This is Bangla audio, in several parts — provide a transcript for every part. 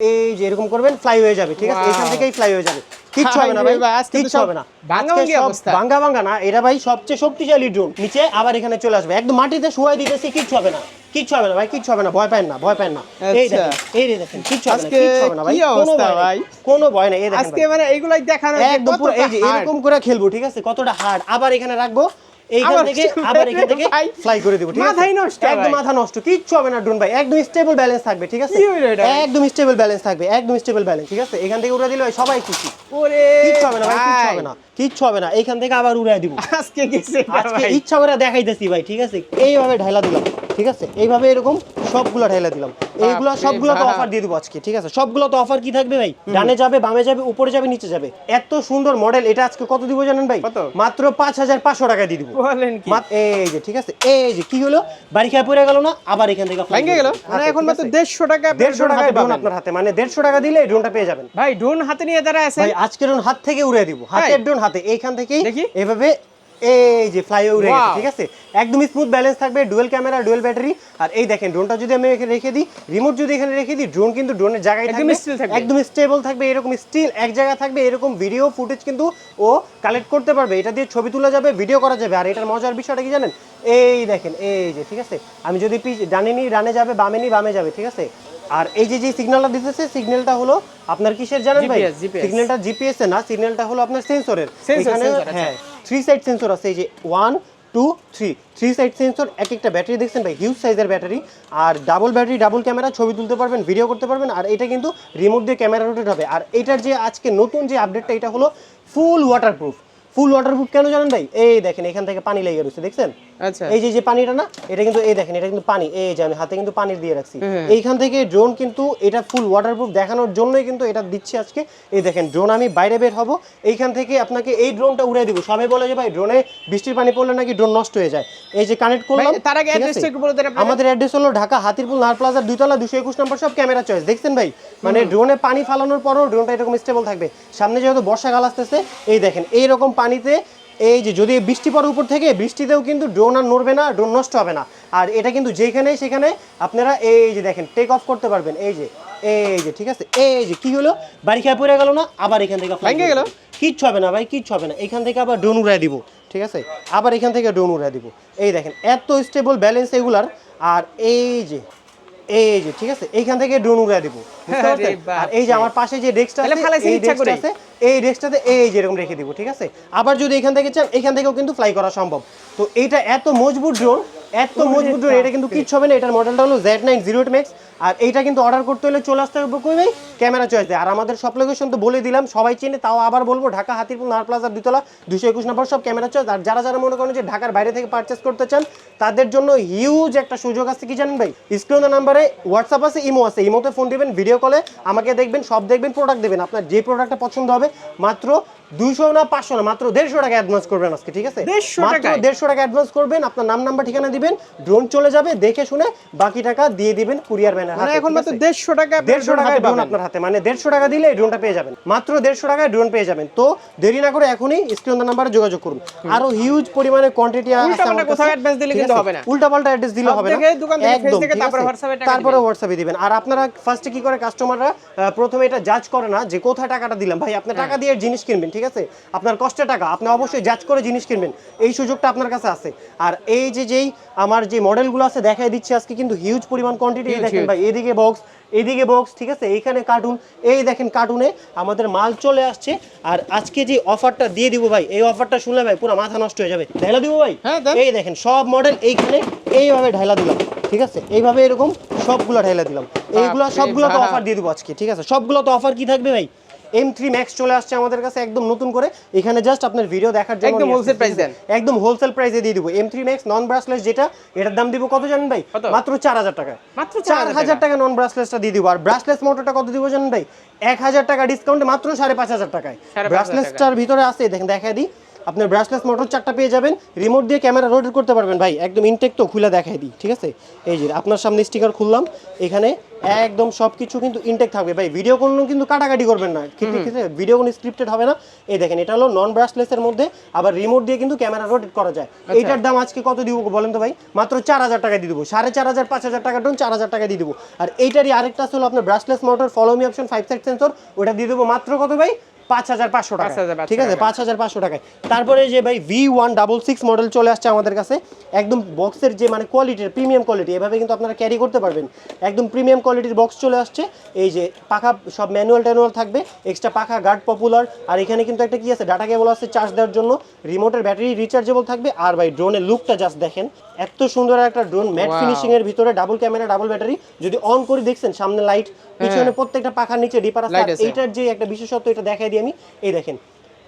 এই যে এরকম করবেন ফ্লাই হয়ে যাবে ঠিক আছে? এখান থেকেই ফ্লাই হয়ে যাবে। কিচ্ছু হবে না ভাই কিচ্ছু হবে না। ভাঙা আজকে অবস্থা। ভাঙ্গা ভাঙ্গা না এটা ভাই সবচেয়ে শক্তিশালী ড্রোন নিচে আবার এখানে চলে আসবে। একদম মাটিতে শুয়াই দিতেছি কিচ্ছু হবে না। কিচ্ছু হবে না ভাই কিচ্ছু হবে না। ভয় পান না ভয় পান না। এই আচ্ছা। দেখেন এই দেখেন কিচ্ছু হবে না আজকে কিচ্ছু হবে না ভাই। কোনো ভয় ভাই? কোনো ভয় নেই। এই দেখেন আজকে মানে এইগুলাই দেখানো একদম পুরো এই যে এরকম করে খেলব ঠিক আছে? কতটা হার্ড আবার এখানে রাখব এইখান থেকে আবার এখান থেকে। ফ্লাই করে দেবো ঠিক আছে? মাথাই নষ্ট একদম মাথা নষ্ট কিচ্ছু হবে না ড্রোন ভাই। একদম স্টেবল ব্যালেন্স থাকবে ঠিক আছে? একদম স্টেবল ব্যালেন্স থাকবে একদম স্টেবল ব্যালেন্স ঠিক আছে? এখান থেকে উড়ে দিলে সবাই খুশি। ওরে কিচ্ছু হবে না ভাই কিচ্ছু হবে না। কিচ্ছু হবে না এখান থেকে আবার উড়াই দিব। আজকে গেছে আজকে ইচ্ছা করে দেখাইতেছি ভাই ঠিক আছে? এইভাবে ঢাইলা দিলাম ঠিক আছে? এইভাবে এরকম সবগুলো ঢাইলা দিলাম। এইগুলো সবগুলো তো অফার দিয়ে দিব আজকে ঠিক আছে? সবগুলো তো অফার কি থাকবে ভাই? ডানে যাবে বামে যাবে উপরে যাবে নিচে যাবে। এত সুন্দর মডেল এটা আজকে কত দিব জানেন ভাই? মাত্র পাঁচ হাজার পাঁচশো টাকা দিয়ে দিব। বলেন কি? এই যে ঠিক আছে? এই যে কি হলো? বাড়ি খেয়ে পড়ে গেল না? আবার এখান থেকে ভেঙে গেল? মানে এখন মাত্র? দেড়শো টাকা দেড়শো হাতে ড্রোন আপনার হাতে। মানে দেড়শো টাকা দিলে এই ড্রোনটা পেয়ে যাবেন। ভাই ড্রোন হাতে নিয়ে যারা আছে ভাই আজকে ড্রোন হাত থেকে উড়ে দিব। হাতের ড্রোন হাতে এইখান থেকে এভাবে এই যে ফ্লাই উড়ে গেছে ঠিক আছে? একদম স্মুথ ব্যালেন্স থাকবে ডুয়েল ক্যামেরা ডুয়েল ব্যাটারি আর এই দেখেন ড্রোনটা যদি আমি এখানে রেখে দিই রিমোট যদি এখানে রেখে দিই ড্রোন কিন্তু ড্রোনের জায়গায় একদম স্টিল থাকবে। একদম স্টেবল থাকবে এরকম স্টিল এক জায়গায় থাকবে এরকম ভিডিও ফুটেজ কিন্তু ও কালেক্ট করতে পারবে। এটা দিয়ে ছবি তোলা যাবে ভিডিও করা যাবে। আর এটার মজার বিষয়টা কি জানেন? এই দেখেন এই যে ঠিক আছে? আমি যদি পিছ ডানে নিই ডানে যাবে বামে নিই বামে যাবে ঠিক আছে? আর এই যে যে সিগন্যালটা দিতেছে সিগন্যালটা হলো আপনার কিসের জানেন ভাই? সিগন্যালটা জিপিএস না সিগন্যালটা হলো আপনার সেন্সরের এখানে আচ্ছা। হ্যাঁ থ্রি সাইড সেন্সর আছে এই যে one two three three side sensor এক একটা ব্যাটারি দেখছেন ভাই? হিউজ সাইজের ব্যাটারি আর ডাবল ব্যাটারি ডাবল ক্যামেরা ছবি তুলতে পারবেন ভিডিও করতে পারবেন আর এটা কিন্তু রিমোট দিয়ে ক্যামেরা রোটেট হবে। আর এটার যে আজকে নতুন যে আপডেটটা এটা হলো ফুল ওয়াটারপ্রুফ ফুল ওয়াটারপ্রুফ কেন জানেন ভাই? এই দেখেন এখান থেকে পানি লেগে রয়েছে দেখছেন? আচ্ছা। এই যে যে পানিটা না এটা কিন্তু এই দেখেন এটা কিন্তু পানি এই যে আমি হাতে কিন্তু পানি দিয়ে রাখছি। এইখান থেকে ড্রোন কিন্তু এটা ফুল ওয়াটারপ্রুফ দেখানোর জন্যই কিন্তু এটা দিচ্ছি আজকে। এই দেখেন ড্রোন আমি বাইরে বের হব। এইখান থেকে আপনাকে এই ড্রোনটা উড়ে দিব। সবাই বলে যে ভাই ড্রোনে বৃষ্টির পানি পড়লে নাকি ড্রোন নষ্ট হয়ে যায়। এই যে কানেক্ট করলাম তার আগে অ্যাড্রেসটা একটু বলে দেন আমাদের অ্যাড্রেস হলো ঢাকা হাতিরপুল নার প্লাজার দুইতলা দুশো একুশ নম্বর সব ক্যামেরা চয়েস দেখছেন ভাই? মানে ড্রোনে পানি ফালানোর পরও ড্রোনটা এরকম স্টেবল থাকবে। সামনে যেহেতু বর্ষাকাল আসতেছে এই দেখেন এইরকম পানিতে এই যে যদি বৃষ্টি পড়ে উপর থেকে বৃষ্টিতেও কিন্তু ড্রোন আর নড়বে না ড্রোন নষ্ট হবে না। আর এটা কিন্তু যেখানে সেখানে আপনারা এই যে দেখেন টেক অফ করতে পারবেন। এই যে এই যে ঠিক আছে? এই যে কি হলো? বাড়ি খেয়ে পড়ে গেল না? আবার এখান থেকে ভেঙে গেল? কিচ্ছু হবে না ভাই কিচ্ছু হবে না। এখান থেকে আবার ড্রোন উড়াই দিব ঠিক আছে? আবার এখান থেকে ড্রোন উড়াই দিব। এই দেখেন এত স্টেবল ব্যালেন্স এগুলার। আর এই যে এই যে ঠিক আছে? এইখান থেকে ড্রোন উড়াই দিব। আরে এই যে আমার পাশে যে ডেস্কটা আছে এই ডেস্কটা আছে এই ডেস্কটাতে এই যে এরকম রেখে দিব ঠিক আছে? আবার যদি এখান থেকে চান এখান থেকেও কিন্তু ফ্লাই করা সম্ভব। তো এইটা এত মজবুত ড্রোন এত মজবুত ড্রোন এটা কিন্তু কিচ্ছু হবে না এটার মডেলটা হলো Z nine zero eight max আর এইটা কিন্তু অর্ডার করতে হলে চলে আসতে হবে কই ভাই? ক্যামেরা চয়েস আর আমাদের সব লোকেশন তো বলে দিলাম, সবাই চেনে, তাও আবার বলব, ঢাকা হাতিরপুর নার প্লাজার দুতলা দুশো একুশ নম্বর সব ক্যামেরা চয়েস আর যারা যারা মনে করেন যে ঢাকার বাইরে থেকে পারচেস করতে চান, তাদের জন্য হিউজ একটা সুযোগ আছে, কি জানেন ভাই? স্ক্রিনের নাম্বারে হোয়াটসঅ্যাপ আছে ইমো আছে। ইমোতে ফোন দিবেন ভিডিও কলে আমাকে দেখবেন সব দেখবেন প্রোডাক্ট দেবেন। আপনার যে প্রোডাক্টটা পছন্দ হবে, মাত্র দুইশো না পাঁচশো না মাত্র দেড়শো টাকা অ্যাডভান্স করবেন আজকে ঠিক আছে? মাত্র দেড়শো টাকা অ্যাডভান্স করবেন আপনার নাম নাম্বার ঠিকানা দিবেন ড্রোন চলে যাবে দেখে শুনে বাকি টাকা দিয়ে দিবেন কুরিয়ার ম্যানের হাতে এখন মাত্র দেড়শো টাকা দেড়শো হাতে ড্রোন আপনার হাতে মানে দেড়শো টাকা দিলে এই ড্রোনটা পেয়ে যাবেন। মাত্র দেড়শো টাকায় ড্রোন পেয়ে যাবেন। তো দেরি না করে এখনই স্ক্রিন নাম্বারে যোগাযোগ করুন। আরও হিউজ পরিমাণে কোয়ান্টিটি কোথাও কাছে। দিলে কিন্তু হবে না। উল্টাপাল্টা অ্যাড্রেস দিলে হবে না। একদম, তারপরে টাকা হোয়াটসঅ্যাপে দিবেন। আর আপনারা ফার্স্টে কি করে কাস্টমাররা প্রথমে এটা জাজ করে না যে কোথায় টাকাটা দিলাম। ভাই আপনি টাকা দিয়ে জিনিস কিনবেন ঠিক আছে? আপনার কষ্টের টাকা আপনি অবশ্যই জাজ করে জিনিস কিনবেন। এই সুযোগটা আপনার কাছে আছে। আর এই যে যেই আমার যে মডেলগুলো আছে দেখাই দিচ্ছি আজকে কিন্তু হিউজ পরিমাণ কোয়ান্টিটি দেখেন ভাই এদিকে বক্স এদিকে বক্স ঠিক আছে? এইখানে কার্টুন এই দেখেন কার্টুনে আমাদের মাল চলে আসছে। আর আজকে যে অফারটা দিয়ে দিব ভাই এই অফারটা শুনলে ভাই পুরো মাথা নষ্ট হয়ে যাবে। ঢাইলা দিব ভাই? হ্যাঁ, এই দেখেন সব মডেল এইখানে এইভাবে ঢাইলা দিলাম ঠিক আছে? এইভাবে এরকম সবগুলো ঢাইলা দিলাম। এইগুলো সবগুলো তো অফার দিয়ে দিব আজকে ঠিক আছে? সবগুলো তো অফার কি থাকবে ভাই? এম থ্রি ম্যাক্স চলে আসছে আমাদের কাছে একদম নতুন করে। এখানে জাস্ট আপনার ভিডিও দেখার জন্য একদম হোলসেল আছে? দেন। একদম হোলসেল প্রাইসে দিয়ে দিব। M three max non brushless যেটা এটার দাম দিব কত জানেন ভাই? মাত্র চার হাজার টাকা। মাত্র চার 4,000 হাজার টাকা। নন ব্রাসলেসটা দিয়ে দিব। আর ব্রাসলেস মোটরটা কত দিব জানেন ভাই? এক হাজার টাকা ডিসকাউন্টে মাত্র সাড়ে পাঁচ হাজার টাকায়। 5,500 ব্রাসলেসটার ভিতরে আছে দেখেন দেখা দিই। আপনার ব্রাশলেস মোটর চারটা পেয়ে যাবেন। রিমোট দিয়ে ক্যামেরা রোটেট করতে পারবেন ভাই। একদম ইনটেক তো খুলে দেখাই দিই ঠিক আছে? এই যে আপনার সামনে স্টিকার খুললাম। এখানে একদম সব কিছু কিন্তু ইনটেক থাকবে। ভাই ভিডিও কোনো কিন্তু কাটাকাটি করবেন না। ঠিক আছে ভিডিও কোনো স্ক্রিপ্টেড হবে না। এই দেখেন এটা হলো নন ব্রাশলেসের মধ্যে আবার রিমোট দিয়ে কিন্তু ক্যামেরা রোটেট করা যায়। এইটার দাম আজকে কত দিব বলেন তো ভাই? মাত্র চার হাজার টাকা দিয়ে দেবো। সাড়ে চার হাজার পাঁচ হাজার টাকা ডোন চার হাজার টাকা দিয়ে দেবো। আর এইটারই আরেকটা হলো আপনার brushless motor follow me option five side sensor ওটা দিয়ে দেবো মাত্র কত ভাই? পাঁচ হাজার পাঁচশো টাকা 5,500 ঠিক আছে? পাঁচ হাজার পাঁচশো টাকায়। তারপরে যে ভাই V one double six model চলে আসছে আমাদের কাছে একদম বক্সের যে মানে কোয়ালিটির প্রিমিয়াম কোয়ালিটি এভাবে কিন্তু আপনারা ক্যারি করতে পারবেন। একদম প্রিমিয়াম কোয়ালিটির বক্স চলে আসছে। এই যে পাখা সব ম্যানুয়াল ট্যানুয়াল থাকবে এক্সট্রা পাখা গার্ড পপুলার আর এখানে কিন্তু একটা কি আছে ডাটা কেবল আছে চার্জ দেওয়ার জন্য রিমোটের ব্যাটারি রিচার্জেবল থাকবে। আর ভাই ড্রোনের লুকটা জাস্ট দেখেন এত সুন্দর একটা ড্রোন ম্যাট ফিনিশিং এর ভিতরে ডাবল ক্যামেরা ডাবল ব্যাটারি যদি অন করে দেখছেন সামনে লাইট পিছনে প্রত্যেকটা পাখার নিচে ডিপার হ্যাঁ। আছে। এইটার যে একটা বিশেষত্ব এটা দেখাই আমি, এই দেখেন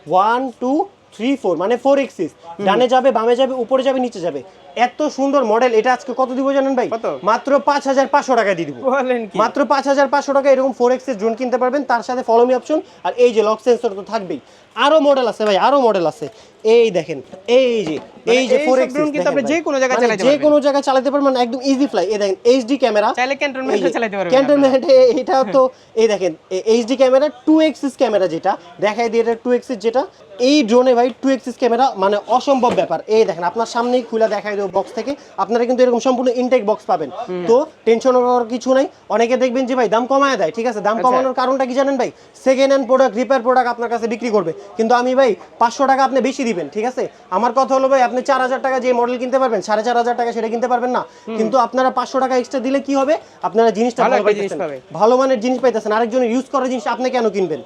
ওয়ান টু থ্রি ফোর মানে ফোর এক্সিস ডানে যাবে, বামে যাবে, উপরে যাবে, নিচে যাবে। এত সুন্দর মডেল এটা আজকে কত দিব জানেন ভাই? মাত্র পাঁচ হাজার পাঁচশো টাকা দিয়ে দিব। মাত্র পাঁচ হাজার পাঁচশো টাকা এরকম ফোর এক্সের ড্রোন কিনতে পারবেন তার সাথে ফলো মি অপশন আর এই যে লক সেন্সর তো থাকবেই। আরও মডেল আছে ভাই আরও মডেল আছে। এই দেখেন এই যে এই যে ফোর এক্স কিন্তু আপনি যে কোনো জায়গায় চালাতে যে কোনো জায়গায় চালাতে পারবেন একদম ইজি ফ্লাই এই দেখেন এইচডি ক্যামেরা চাইলে ক্যান্টনমেন্টে চালাতে পারবেন ক্যান্টনমেন্টে এটা তো এই দেখেন HD camera two axis camera যেটা দেখাই দিয়ে এটা টু এক্সিস যেটা এই ড্রোনে ভাই টু এক্সিস ক্যামেরা মানে অসম্ভব ব্যাপার। এই দেখেন আপনার সামনেই খুলে দেখাই দেবো বক্স থেকে আপনারা কিন্তু এরকম সম্পূর্ণ ইনটেক বক্স পাবেন। তো টেনশন করার কিছু নাই। অনেকে দেখবেন যে ভাই দাম কমায় দেয়। ঠিক আছে দাম আচ্ছা। কমানোর কারণটা কি জানেন ভাই? Second hand product repair product আপনার কাছে বিক্রি করবে। কিন্তু আমি ভাই পাঁচশো টাকা আপনি বেশি দিবেন ঠিক আছে? আমার কথা হলো ভাই আপনি চার হাজার টাকা যে মডেল কিনতে পারবেন সাড়ে চার হাজার টাকা সেটা কিনতে পারবেন না। কিন্তু আপনারা পাঁচশো টাকা এক্সট্রা দিলে কি হবে? আপনারা জিনিসটা ভালো পাইতেছেন। ভালো মানের জিনিস পাইতেছেন। আরেকজনের ইউজ করা জিনিস আপনি কেন কিনবেন?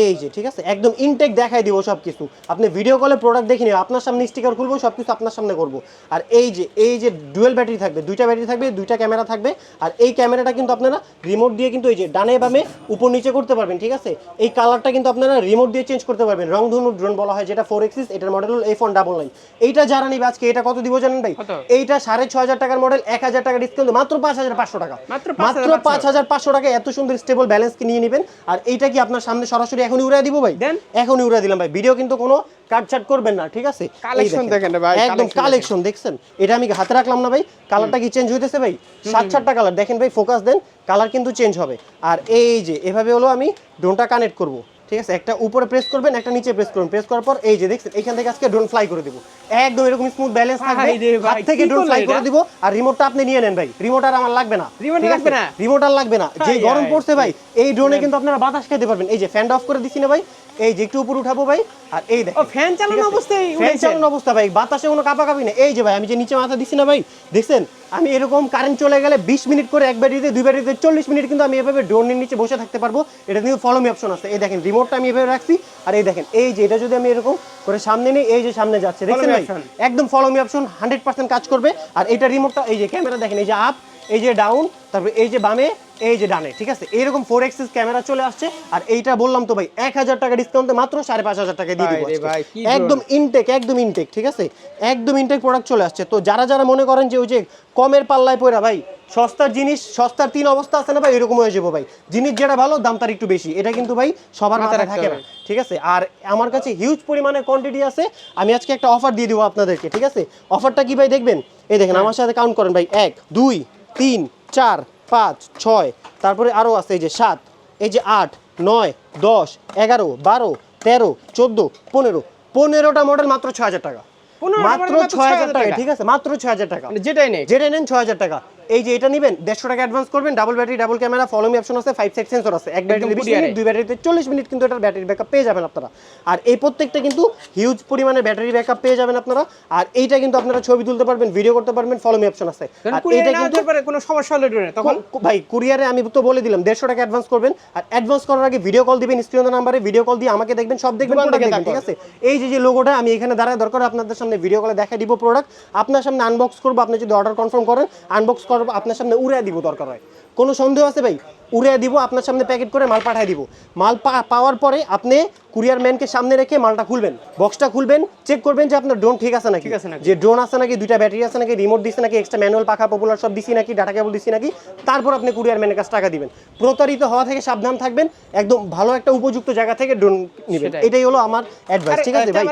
এই যে ঠিক আছে? একদম ইনটেক দেখাই দিব সব কিছু আপনি ভিডিও কলে প্রোডাক্ট দেখে নিও আপনার সামনে স্টিকার খুলবো সব কিছু আপনার সামনে করব। আর এই যে এই যে ডুয়েল ব্যাটারি থাকবে দুইটা ব্যাটারি থাকবে দুইটা ক্যামেরা থাকবে আর এই ক্যামেরাটা কিন্তু আপনারা রিমোট দিয়ে কিন্তু এই যে ডানে বামে উপর নিচে করতে পারবেন ঠিক আছে? এই কালারটা কিন্তু আপনারা রিমোট দিয়ে চেঞ্জ করতে পারবেন। রংধনু ড্রোন বলা হয় যেটা ফোর এক্সিস এটার মডেল হল এফ ওয়ান ডাবল নাইন এইটা যারা নিবে আজকে এটা কত দিব জানেন ভাই? এইটা সাড়ে ছ হাজার টাকার মডেল এক হাজার টাকা ডিসকাউন্ট মাত্র পাঁচ হাজার পাঁচশো টাকা। মাত্র মাত্র 5,500 পাঁচ হাজার পাঁচশো টাকা এত সুন্দর স্টেবল ব্যালেন্স নিয়ে নেবেন। আর এইটা কি আপনার সামনে সরাসরি এখনই উড়াই দিব ভাই? দেন। এখনই উড়াই দিলাম ভাই। ভিডিও কিন্তু কোনো কাটছাট করবেন না ঠিক আছে? কালেকশন দেখেন ভাই, একদম কালেকশন দেখছেন? এটা আমি হাতে রাখলাম না ভাই কালারটা কি চেঞ্জ হইতেছে ভাই? সাত সাতটা কালার দেখেন ভাই ফোকাস দেন কালার কিন্তু চেঞ্জ হবে। আর এই যে এভাবে হলো আমি ডোনটা কানেক্ট করব। ঠিক আছে? একটা উপরে প্রেস করবেন একটা নিচে প্রেস করবেন। প্রেস করার পর এই যে দেখছেন এখান থেকে আজকে ড্রোন ফ্লাই করে দিব। একদম এরকম স্মুথ ব্যালেন্স থাকবে। ভাই হাত থেকে ড্রোন ফ্লাই করে দিব আর রিমোটটা আপনি নিয়ে নেন ভাই। রিমোট আর আমার লাগবে না। ঠিক লাগবে আছে? না? রিমোট আর লাগবে না। যে গরম পড়ছে ভাই এই ড্রোনে কিন্তু আপনারা বাতাস খেতে পারবেন। এই যে ফ্যান অফ করে দিছি না ভাই এই যে একটু উপর উঠাবো ভাই আর এই ও, fan চালানো অবস্থায় ফ্যান চালানো অবস্থা ভাই বাতাসে কোনো কাপাকাপি না এই যে ভাই আমি যে নিচে মাথা দিছি না ভাই দেখছেন? আমি এরকম কারেন্ট চলে গেলে বিশ মিনিট করে এক ব্যাটারিতে দুই ব্যাটারিতে চল্লিশ মিনিট কিন্তু আমি এভাবে ড্রোনের নিচে বসে থাকতে পারব। এটা কিন্তু ফলো মি অপশন আছে। এই দেখেন রিমোটটা আমি এভাবে রাখছি। আর এই দেখেন এই যে এটা যদি আমি এরকম করে সামনে নিই এই যে সামনে যাচ্ছে। দেখছেন ভাই? একদম follow me option hundred percent কাজ করবে। আর এটা রিমোটটা এই যে ক্যামেরা দেখেন এই যে আপ এই যে ডাউন তারপরে এই যে বামে এই যে ডানে ঠিক আছে? এরকম ফোর এক্সিস ক্যামেরা চলে আসছে। আর এইটা বললাম তো ভাই এক হাজার টাকা ডিসকাউন্টে মাত্র সাড়ে পাঁচ হাজার টাকা দিয়ে দিব একদম ইনটেক একদম ইনটেক ঠিক আছে? একদম ইনটেক প্রোডাক্ট চলে আসছে। তো যারা যারা মনে করেন যে ওই যে কমের পাল্লায় পড়া ভাই সস্তার জিনিস সস্তার তিন অবস্থা আছে না ভাই এরকম হয়ে যাব ভাই। জিনিস যেটা ভালো দাম তার একটু বেশি। এটা কিন্তু ভাই সবার মাথায় মাথায় থাকে না ঠিক আছে? আর আমার কাছে হিউজ পরিমাণে কোয়ান্টিটি আছে। আমি আজকে একটা অফার দিয়ে দেবো আপনাদেরকে ঠিক আছে? অফারটা কি ভাই দেখবেন? এই দেখেন আমার সাথে কাউন্ট করেন ভাই এক দুই তিন চার পাঁচ ছয় তারপরে আরও আছে এই যে সাত এই যে আট নয় দশ এগারো বারো তেরো চোদ্দ পনেরো পনেরোটা মডেল মাত্র ছয় হাজার টাকা। মাত্র ছ ছয় হাজার টাকা টাকা। ঠিক আছে? মাত্র ছয় হাজার টাকা। মানে যেটাই নেই। যেটাই নেন ছয় হাজার টাকা। এই যে এটা নেবেন দেড়শো টাকা অ্যাডভান্স করবেন double battery double camera follow me option আছে ফাইভ সেট সেন্সর আছে। এক ব্যাটারি বিশ মিনিট দুই ব্যাটারিতে চল্লিশ মিনিট কিন্তু এটার ব্যাটারি ব্যাকআপ পেয়ে যাবেন আপনারা। আর এই প্রত্যেকটা কিন্তু হিউজ পরিমাণে ব্যাটারি ব্যাকআপ পেয়ে যাবেন আপনারা। আর এইটা কিন্তু আপনারা ছবি তুলতে পারবেন ভিডিও করতে পারবেন ফলো মি অপশন আছে আর এটা কিন্তু পারে কোনো সমস্যা হলে তখন? ভাই কুরিয়ারে আমি তো বলে দিলাম দেড়শো টাকা অ্যাডভান্স করবেন। আর অ্যাডভান্স করার আগে ভিডিও কল দিবেন স্ক্রিনের নাম্বারে ভিডিও কল দিয়ে আমাকে দেখবেন সব দেখবেন ঠিক আছে? এই যে যে লোগোটা আমি এখানে দাঁড়ায় দরকার আপনাদের সামনে ভিডিও কলে দেখা দিব প্রোডাক্ট আপনার সামনে আনবক্স করব আপনি যদি অর্ডার কনফার্ম করেন আনবক্স করব আপনার সামনে উড়ে দিব দরকার হয়। কোনো সন্দেহ আছে ভাই? উড়ে দিব আপনার সামনে প্যাকেট করে মাল পাঠিয়ে দিব। মাল পাওয়ার পরে আপনি কুরিয়ার ম্যানকে সামনে রেখে মালটা খুলবেন। বক্সটা খুলবেন চেক করবেন যে আপনার ড্রোন ঠিক আছে নাকি। ঠিক আছে নাকি। যে ড্রোন আছে নাকি দুইটা ব্যাটারি আছে নাকি রিমোট দিছে নাকি এক্সট্রা ম্যানুয়াল পাখা পপুলার সব দিছি নাকি ডাটা কেবল দিছি নাকি তারপর আপনি কুরিয়ার ম্যানের কাছে টাকা দিবেন। প্রতারিত হওয়া থেকে সাবধান থাকবেন একদম ভালো একটা উপযুক্ত জায়গা থেকে ড্রোন নেবেন। এটাই হলো আমার অ্যাডভাইস ঠিক আছে ভাই?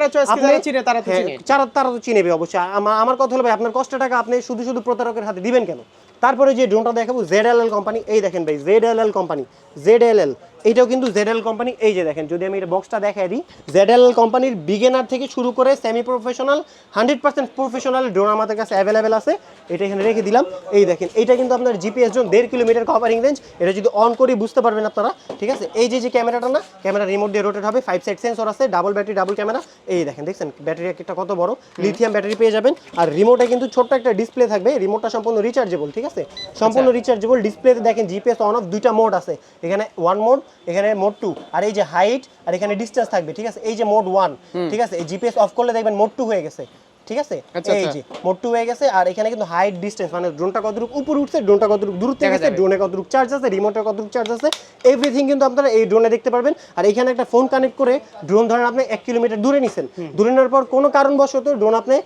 যারা চিনে তারা তো হ্যাঁ, চিনে। তারা তো চিনেবে অবশ্যই। আমার কথা হলো ভাই আপনার কষ্ট টাকা আপনি শুধু শুধু প্রতারকের হাতে দিবেন কেন? তারপরে যে ড্রোনটা দেখাবো জেড এল এল কোম্পানি এই দেখেন ভাই Z L L company Z L L এইটাও কিন্তু জেড এল কোম্পানি এই যে দেখেন যদি আমি এটা বক্সটা দেখাই দিই জেড এল এল কোম্পানির বিগিনার থেকে শুরু করে semi professional hundred percent professional drone আমাদের কাছে অ্যাভেলেবেল আছে। এটা এখানে রেখে দিলাম। এই দেখেন এইটা কিন্তু আপনার জিপিএস ড্রোন দেড় কিলোমিটার কভারিং রেঞ্জ এটা যদি অন করি বুঝতে পারবেন আপনারা ঠিক আছে? এই যে যে ক্যামেরাটা না ক্যামেরা রিমোট দিয়ে রোটেট হবে ফাইভ সাইড সেন্সর আছে ডাবল ব্যাটারি ডাবল ক্যামেরা এই দেখেন দেখছেন? ব্যাটারি একটা কত বড়? লিথিয়াম ব্যাটারি পেয়ে যাবেন। আর রিমোটে কিন্তু ছোট্ট একটা ডিসপ্লে থাকবে রিমোটটা সম্পূর্ণ রিচার্জেবল ঠিক আছে? সম্পূর্ণ রিচার্জেবল ডিসপ্লেতে দেখেন জিপিএস অন অফ দুইটা মোড আছে। এখানে ওয়ান মোড এখানে মোড টু আর এই যে হাইট আর এখানে ডিস্টেন্স থাকবে ঠিক আছে? এই যে মোড ওয়ান ঠিক আছে? এই জিপিএস অফ করলে দেখবেন মোড টু হয়ে গেছে ঠিক আছে? আচ্ছা, এই আচ্ছা। যে মোড টু হয়ে গেছে আর এখানে কিন্তু হাইট ডিস্টেন্স মানে ড্রোনটা কতটুকু উপরে উঠছে ড্রোনটা কতটুকু দূরত্বে গেছে ড্রোনে কতটুকু চার্জ আছে রিমোটের কতটুকু চার্জ আছে এভরিথিং কিন্তু আপনারা এই ড্রোনে দেখতে পারবেন। আর এখানে একটা ফোন কানেক্ট করে ড্রোন ধরেন আপনি এক কিলোমিটার দূরে নিছেন। দূরে নেওয়ার পর কোনো কারণবশত ড্রোন আপনি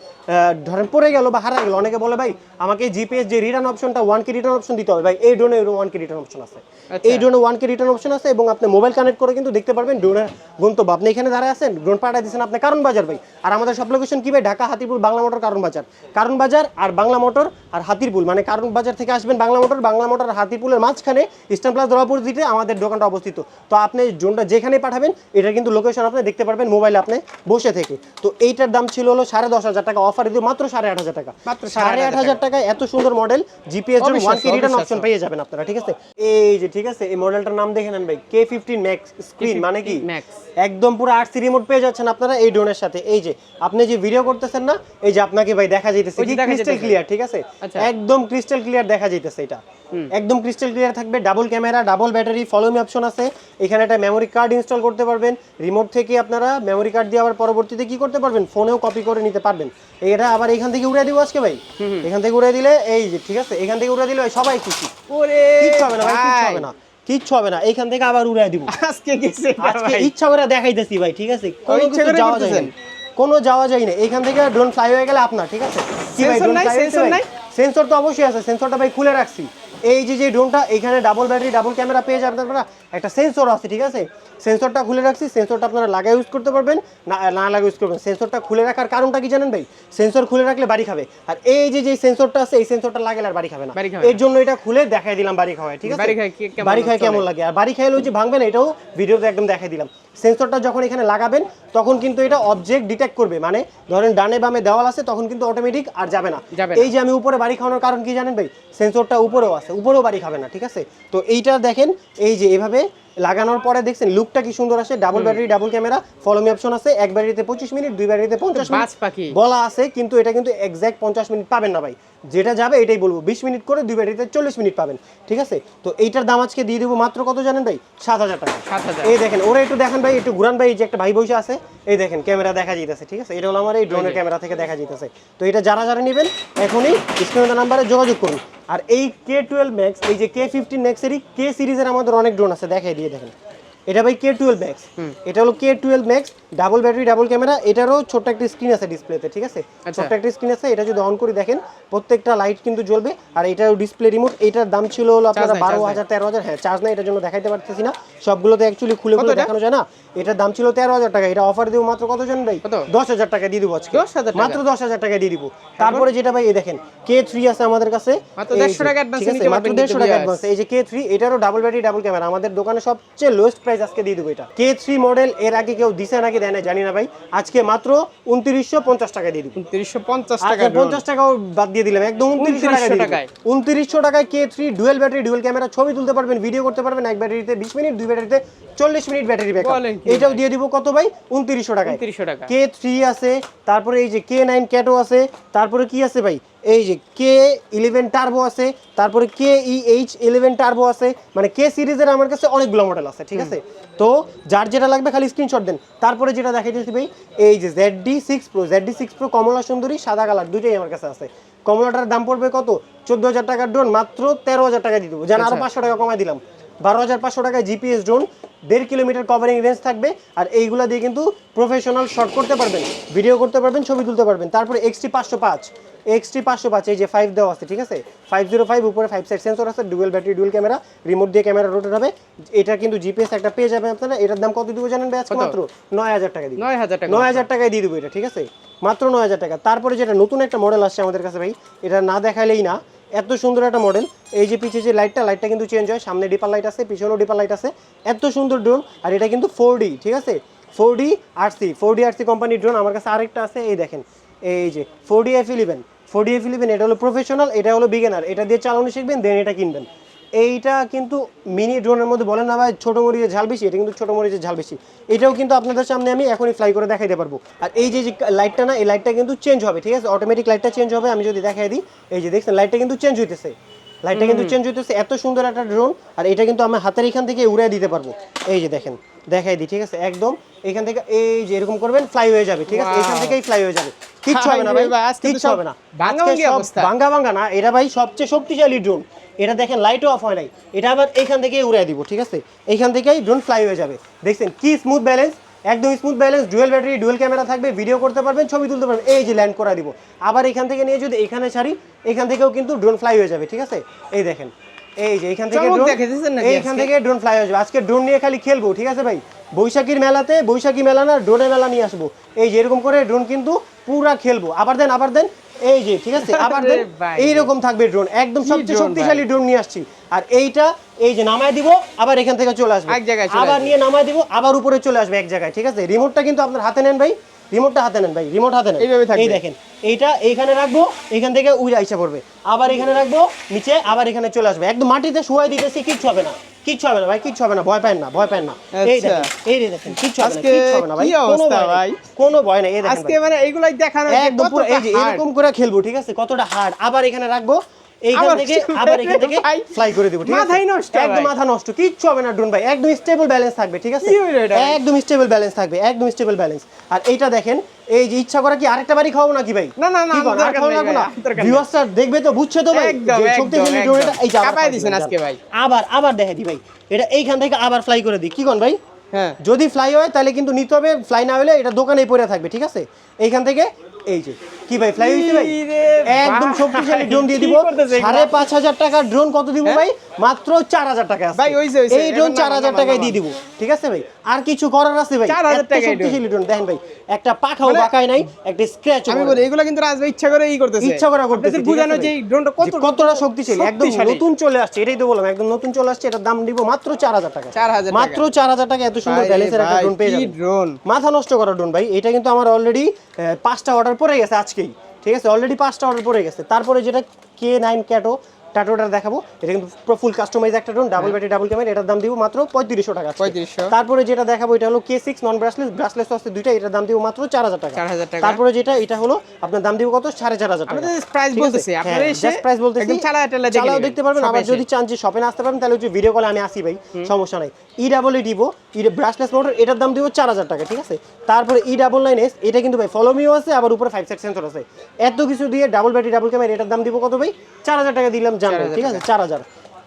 ধরেন পড়ে গেল বা হারা গেল অনেকে বলে ভাই আমাকে জিপিএস যে রিটার্ন অপশনটা ওয়ান কে রিটার্ন অপশন দিতে হবে। ভাই এই ড্রোনে ওয়ান কে রিটার্ন অপশন আছে। এই ড্রোনে ওয়ান কে রিটার্ন অপশন আছে এবং আপনি মোবাইল কানেক্ট করে কিন্তু দেখতে পারবেন ড্রোনের গন্তব্য। আপনি এখানে দাঁড়ায় আছেন ড্রোন পাঠায় দিচ্ছেন আপনি কারণ বাজার ভাই। আর আমাদের সব লোকেশন কি ভাই? ঢাকা হাতিপুর বাংলা মোটর কারণ বাজার কারণ বাজার আর বাংলা মোটর আর হাতিরপুল। মানে কারণ বাজার থেকে আসবেন বাংলা মোটর বাংলা মোটর আর হাতিরপুলের মাঝখানে ইস্টার্ন প্লাস দরাপুর দিতে আমাদের দোকানটা অবস্থিত। তো আপনি ড্রোনটা যেখানে পাঠাবেন এটা কিন্তু লোকেশন আপনি দেখতে পারবেন মোবাইলে আপনি বসে থেকে। তো এইটার দাম ছিল হলো সাড়ে দশ হাজার টাকা। অফার দিয়ে মাত্র সাড়ে আট হাজার টাকা। মাত্র সাড়ে আট হাজার টাকায় এত সুন্দর model GPS one key return option পেয়ে যাবেন আপনারা ঠিক আছে? এই যে ঠিক আছে? এই মডেলটার নাম দেখে নেন ভাই। কে ফিফটিন ম্যাক্স স্ক্রিন মানে কি। একদম পুরো আরসি রিমোট পেয়ে যাচ্ছেন আপনারা এই ড্রোনের সাথে। এই যে আপনি যে ভিডিও করতেছেন না এই যে আপনাকে ভাই দেখা যাইতেছে। ক্রিস্টাল ক্লিয়ার ঠিক আছে? আচ্ছা। একদম ক্রিস্টাল ক্লিয়ার দেখা যাইতেছে এটা। একদম ক্রিস্টাল ক্লিয়ার থাকবে double camera double battery follow me option আছে। এখানে একটা মেমোরি কার্ড ইনস্টল করতে পারবেন। রিমোট থেকে আপনারা মেমোরি কার্ড দিয়ে আবার পরবর্তীতে কি করতে পারবেন? ফোনেও কপি করে নিতে পারবেন। এটা আবার এখান থেকে উড়ে দিব আজকে ভাই। এখান থেকে উড়ে দিলে এই যে ঠিক আছে? এখান থেকে উড়ে দিলে সবাই খুশি। ওরে হবে না ভাই। হবে না। কিচ্ছু হবে না এইখান থেকে আবার উড়াই দিব। আজকে গেছে আজকে ইচ্ছা করে দেখাইতেছি ভাই ঠিক আছে? কোনো কিছু যাওয়া যায় না কোনো যাওয়া যায় না এইখান থেকে ড্রোন ফ্লাই হয়ে গেলে আপনার ঠিক আছে? কি ভাই ড্রোন? ফ্লাই? সেন্সর তো অবশ্যই আছে সেন্সরটা ভাই খুলে রাখছি। এই যে যে ড্রোনটা এখানে ডাবল ব্যাটারি ডাবল ক্যামেরা পেয়ে যাবেন আপনারা। একটা সেন্সর আছে ঠিক আছে? সেন্সরটা খুলে রাখছি সেন্সরটা আপনারা লাগাই ইউজ করতে পারবেন না না লাগা ইউজ করবেন। সেন্সরটা খুলে রাখার কারণটা কি জানেন ভাই? সেন্সর খুলে রাখলে বাড়ি খাবে। আর এই যে যে সেন্সরটা আছে এই সেন্সরটা লাগালে আর বাড়ি খাবে না। এর জন্য এটা খুলে দেখাই দিলাম বাড়ি খাওয়ায় ঠিক আছে? বাড়ি খায় কেমন বাড়ি খায় কেমন লাগে? আর বাড়ি খাইলে ওই যে ভাঙবে না এটাও ভিডিওতে একদম দেখাই দিলাম। সেন্সরটা যখন এখানে লাগাবেন তখন কিন্তু এটা অবজেক্ট ডিটেক্ট করবে। মানে ধরেন ডানে বামে দেওয়াল আছে তখন কিন্তু অটোমেটিক আর যাবে না। যাবে না। এই যে আমি উপরে বাড়ি খাওয়ানোর কারণ কি জানেন ভাই? সেন্সরটা উপরেও আছে। উপরেও বাড়ি খাবে না ঠিক আছে? তো এইটা দেখেন এই যে এভাবে লাগানোর পরে দেখছেন লুকটা কি সুন্দর আসে double battery double camera follow me option আছে এক ব্যাটারিতে পঁচিশ মিনিট দুই ব্যাটারিতে পঞ্চাশ মিনিট। বলা আছে কিন্তু এটা কিন্তু এক্স্যাক্ট পঞ্চাশ মিনিট পাবেন না ভাই। যেটা যাবে এটাই বলব বিশ মিনিট করে দুই ব্যাটারিতে চল্লিশ মিনিট পাবেন ঠিক আছে? তো এইটার দাম আজকে দিয়ে দেবো মাত্র কত জানেন ভাই? সাত হাজার টাকা। 7,000 এই দেখেন ওরা একটু দেখেন ভাই একটু ঘুরান ভাই এই যে একটা ভাই বসে আছে এই দেখেন ক্যামেরা দেখা যাইতেছে ঠিক আছে? এটা হলো আমার এই ড্রোনের ক্যামেরা থেকে দেখা যাইতেছে। তো এটা যারা যারা নেবেন এখনই স্ক্রিনের নাম্বারে যোগাযোগ করুন। আর এই কে টুয়েলভ ম্যাক্স এই যে কে ফিফটিন ম্যাক্সেরই কে সিরিজের আমাদের অনেক ড্রোন আছে দেখাই দিয়ে দেখেন। এটা ভাই কে টুয়েলভ ম্যাক্স এটা হলো K twelve max double battery double camera এটারও ছোট্ট একটা স্ক্রিন আছে ডিসপ্লেতে ঠিক আছে? আচ্ছা। ছোট্ট একটা স্ক্রিন আছে এটা যদি অন করে দেখেন প্রত্যেকটা লাইট কিন্তু জ্বলবে আর এটারও ডিসপ্লে রিমোট এটার দাম ছিল হলো আপনারা বারো হাজার তেরো হাজার হ্যাঁ চার্জ নাই এটার জন্য দেখাইতে পারতেছি না। সবগুলোতে অ্যাকচুয়ালি খুলে খুলে? দেখানো যায় না। এটার দাম ছিল তেরো হাজার টাকা। এটা অফার দিব মাত্র কত জন ভাই দশ হাজার টাকা দিয়ে দিব আজকে। 10,000 টাকা? মাত্র দশ হাজার টাকা দিয়ে দিব। তারপরে? যেটা ভাই এই দেখেন কে থ্রি আছে আমাদের কাছে। মাত্র দেড়শো টাকা অ্যাডভান্স এই যে কে থ্রি এটারও ডাবল ব্যাটারি ডাবল ক্যামেরা আমাদের দোকানে সবচেয়ে লোয়েস্ট প্রাইস আজকে দিয়ে দেবো এটা। কে থ্রি মডেল এর আগে কেউ দিছে নাকি দেয় না জানি না ভাই। আজকে মাত্র উনত্রিশশো পঞ্চাশ টাকা দিয়ে দিব। তিরিশশো পঞ্চাশ টাকা পঞ্চাশ টাকাও বাদ দিয়ে দিলাম একদম উনত্রিশশো টাকা টাকায়। উনত্রিশশো টাকায় K three dual battery dual camera ছবি তুলতে পারবেন ভিডিও করতে পারবেন এক ব্যাটারিতে বিশ মিনিট দুই ব্যাটারিতে চল্লিশ মিনিট ব্যাটারি ব্যাকআপ বলেন কি এটাও দিয়ে দিব কত ভাই? উনত্রিশশো টাকায়। 2900 টাকা। কে থ্রি আছে তারপরে এই যে কে নাইন ক্যাটও আছে তারপরে কি আছে ভাই? এই যে কে ইলেভেন টার্বো আছে তারপরে K E H eleven turbo আছে মানে কে সিরিজের আমার কাছে অনেকগুলো মডেল আছে ঠিক আছে? তো যার যেটা লাগবে খালি স্ক্রিনশট দেন। তারপরে যেটা দেখাইতেছি ভাই এই যে Z D six pro Z D six pro কমলা সুন্দরী সাদা কালার দুইটাই আমার কাছে আছে। কমলাটার দাম পড়বে কত? চোদ্দ হাজার টাকার ড্রোন মাত্র তেরো হাজার টাকা দিয়ে দেবো। যেন আরও পাঁচশো টাকা কমাই দিলাম। বারো হাজার পাঁচশো টাকায় জিপিএস ড্রোন দেড় কিলোমিটার কভারিং রেঞ্জ থাকবে আর এইগুলা দিয়ে কিন্তু প্রফেশনাল শট করতে পারবেন ভিডিও করতে পারবেন ছবি তুলতে পারবেন। তারপরে এক্সটি পাঁচশো পাঁচ এক্সটি পাঁচশো পাঁচ এই যে ফাইভ দেওয়া আছে ঠিক আছে? ফাইভ জিরো ফাইভ উপরে ফাইভ সাইড সেন্সর আছে dual battery dual camera remote দিয়ে ক্যামেরা রোটেট হবে। এটা কিন্তু জিপিএস একটা পেয়ে যাবেন আপনারা। এটার দাম কত দিব জানেন আজকে মাত্র? নয় হাজার টাকা দিব। নয় হাজার টাকা নয় হাজার টাকায় দিয়ে দেবো এটা ঠিক আছে? মাত্র নয় হাজার টাকা। তারপরে যেটা নতুন একটা মডেল আসছে আমাদের কাছে ভাই এটা না দেখালেই না এত সুন্দর একটা মডেল এই যে পিছিয়ে যে লাইটটা লাইটটা কিন্তু চেঞ্জ হয়। সামনে ডিপার লাইট আছে পিছনেও ডিপার লাইট আছে। এত সুন্দর ড্রোন আর এটা কিন্তু ফোর ডি ঠিক আছে? Four D RC four D RC কোম্পানির ড্রোন আমার কাছে আরেকটা আছে, এই দেখেন। এই যে four D F eleven four D F eleven এটা হলো প্রফেশনাল এটা হলো বিগেনার এটা দিয়ে চালানো শিখবেন দেন এটা কিনবেন। এইটা কিন্তু মিনি ড্রোনের মধ্যে বলেন না ভাই ছোটো মরিচের ঝাল বেশি এটা কিন্তু ছোটো মরিচের ঝাল বেশি। এটাও কিন্তু আপনাদের সামনে আমি এখনই ফ্লাই করে দেখাইতে পারব। আর এই যে লাইটটা না এই লাইটটা কিন্তু চেঞ্জ হবে ঠিক আছে? অটোমেটিক লাইটটা চেঞ্জ হবে আমি যদি দেখাই দিই এই যে দেখছেন লাইটটা কিন্তু চেঞ্জ হইতেছে। লাইটটা কিন্তু চেঞ্জ হইতেছে এত সুন্দর একটা ড্রোন আর এটা কিন্তু আমি হাতের এখান থেকে উড়ে দিতে পারব। এই যে দেখেন দেখাই দিই ঠিক আছে? একদম এখান থেকে এই যে এরকম করবেন ফ্লাই হয়ে যাবে ঠিক আছে? এখান থেকেই ফ্লাই হয়ে যাবে। কিচ্ছু হবে না ভাই। কিচ্ছু হবে না। ভাঙ্গা ভাঙ্গা না। এটা ভাই সবচেয়ে শক্তিশালী ড্রোন এটা দেখেন লাইটও অফ হয় নাই। এটা আবার এখান থেকেই উড়াই দিব ঠিক আছে? এইখান থেকেই ড্রোন ফ্লাই হয়ে যাবে। দেখছেন কি স্মুথ ব্যালেন্স একদম smooth balance dual battery dual camera থাকবে ভিডিও করতে পারবেন ছবি তুলতে পারবেন। এই যে ল্যান্ড করা দিব। আবার এখান থেকে নিয়ে যদি এখানে ছাড়ি এখান থেকেও কিন্তু ড্রোন ফ্লাই হয়ে যাবে ঠিক আছে? এই দেখেন এই যে এখান থেকে এইখান থেকে ড্রোন ফ্লাই যাবে। আজকে ড্রোন নিয়ে খালি খেলব ঠিক আছে ভাই? বৈশাখীর মেলাতে বৈশাখী মেলা না ড্রোনের মেলা নিয়ে আসব। এই যে এরকম করে ড্রোন কিন্তু পুরা খেলব। আবার দেন আবার দেন এই যে ঠিক আছে? আবার দেন এইরকম থাকবে ড্রোন একদম সবচেয়ে শক্তিশালী ড্রোন নিয়ে আসছি। আর এইটা এই যে নামায় দিব আবার এখান থেকে চলে আসবে। এক জায়গায় আবার নিয়ে নামায় দিব আবার উপরে চলে আসবে এক জায়গায় ঠিক আছে? রিমোটটা কিন্তু আপনার হাতে নেন ভাই। রিমোটটা হাতে নেন ভাই রিমোট হাতে নেন। এইভাবে থাকবে। এই দেখেন এইটা এইখানে রাখব এখান থেকে উড়ে আইসা পড়বে। আবার এখানে রাখব নিচে আবার এখানে চলে আসবে। একদম মাটিতে শুয়াই দিতেছি কিচ্ছু হবে না। কিচ্ছু হবে না ভাই কিচ্ছু হবে না ভয় পায় না ভয় পায় না। এই আচ্ছা। দেখেন এই দেখেন কিচ্ছু হবে না কিচ্ছু হবে না ভাই। কোনো ভয় ভাই? কোনো ভয় নেই এই দেখেন আজকে মানে এইগুলাই দেখানো একদম পুরো এই যে এরকম করে খেলব ঠিক আছে? কতটা হার্ড আবার এখানে রাখব এইখান আবার থেকে আবার এখান থেকে ফ্লাই করে দিব ঠিক আছে? মাথাই নষ্ট একদম মাথা নষ্ট কিচ্ছু হবে না ড্রোন ভাই। একদম স্টেবল ব্যালেন্স থাকবে ঠিক আছে? কি হইল এটা? একদম স্টেবল ব্যালেন্স থাকবে একদম স্টেবল ব্যালেন্স আর এইটা দেখেন এই যে ইচ্ছা করে কি আরেকটা বাড়ি খাওয়াবো নাকি ভাই? না, না, না, কি করেন? আর দরকার খাওয়ানো নেই লাগবে না ভাই, দরকার নেই। ভিউয়ার্সরা দেখবে তো বুঝছে তো ভাই এই যে আবার আজকে ভাই। আবার আবার দেখে দি ভাই এটা এইখান থেকে আবার ফ্লাই করে দিই কি কোন ভাই? হ্যাঁ। যদি ফ্লাই হয় তাহলে কিন্তু নিতে হবে ফ্লাই না হলে এটা দোকানেই পড়ে থাকবে ঠিক আছে? এইখান থেকে এই যে কি ভাই ফ্লাই হয়েছে ভাই? একদম শক্তিশালী ড্রোন দিয়ে দিব। ড্রোন কত দিব হ্যাঁ? ভাই? মাত্র চার হাজার টাকা আছে। ভাই, হইছে, হইছে। এই ড্রোন এখন চার নামান, হাজার নামান, টাকায় দিয়ে দিব। ঠিক আছে ভাই? আর কিছু করার আছে ভাই? 4,000 এত টাকায় শক্তিশালী ড্রোন দেখেন ভাই একটা পাখাও মানে- বাঁকায় নাই একটা স্ক্র্যাচ আমি বলি এগুলো কিন্তু রাজভাই ইচ্ছা করে ই করতেছে। ইচ্ছা করে করতেছে বুঝানো যে ড্রোনটা কত কতটা শক্তিশালী একদম নতুন চলে আসছে এটাই তো বললাম একদম নতুন চলে আসছে এটার দাম দিব মাত্র চার হাজার টাকা। 4,000 টাকা। মাত্র চার হাজার টাকা এত সুন্দর ব্যালেন্সের একটা ড্রোন পেয়ে কি যাবেন। ড্রোন মাথা নষ্ট করা ড্রোন ভাই এটা কিন্তু আমার অলরেডি পাঁচটা অর্ডার পড়ে গেছে আজকেই ঠিক আছে? অলরেডি পাঁচটা অর্ডার পড়ে গেছে। তারপরে যেটা কে নাইন ক্যাটো টাটোটা দেখাবো। এটা কিন্তু পুরো ফুল কাস্টমাইজ একটা drone double battery double camera এটার দাম দিব মাত্র পঁয়ত্রিশশো টাকা। 3500 তারপরে যেটা দেখাবো এটা হলো K six non brushless brushless আছে দুইটা এটার দাম দিব মাত্র চার হাজার টাকা। 4,000 টাকা। তারপরে যেটা এটা হলো আপনার দাম দিব কত? সাড়ে চার হাজার টাকা। ঠিক বলতেছি, আপনারা হ্যাঁ, price বলতেছি। চালাও দেখতে পারবেন আবার যদি চান যে শপে আসতে পারেন তাহলে হচ্ছে ভিডিও কলে আমি আসি ভাই সমস্যা নাই। ই ডাবল ই ডিভো ই ব্রাসলেস মোটর এটার দাম দিব চার হাজার টাকা ঠিক আছে? তারপরে ই ডাবল নাইন এস এটা কিন্তু ভাই ফলোমিও আছে আবার উপরে ফাইভ সেট সেন্সর আছে। এত কিছু দিয়ে ডাবল ব্যাটারি ডাবল ক্যামেরা এটার দাম দিব কত ভাই? চার হাজার টাকা দিলাম জানব ঠিক আছে? চার হাজার।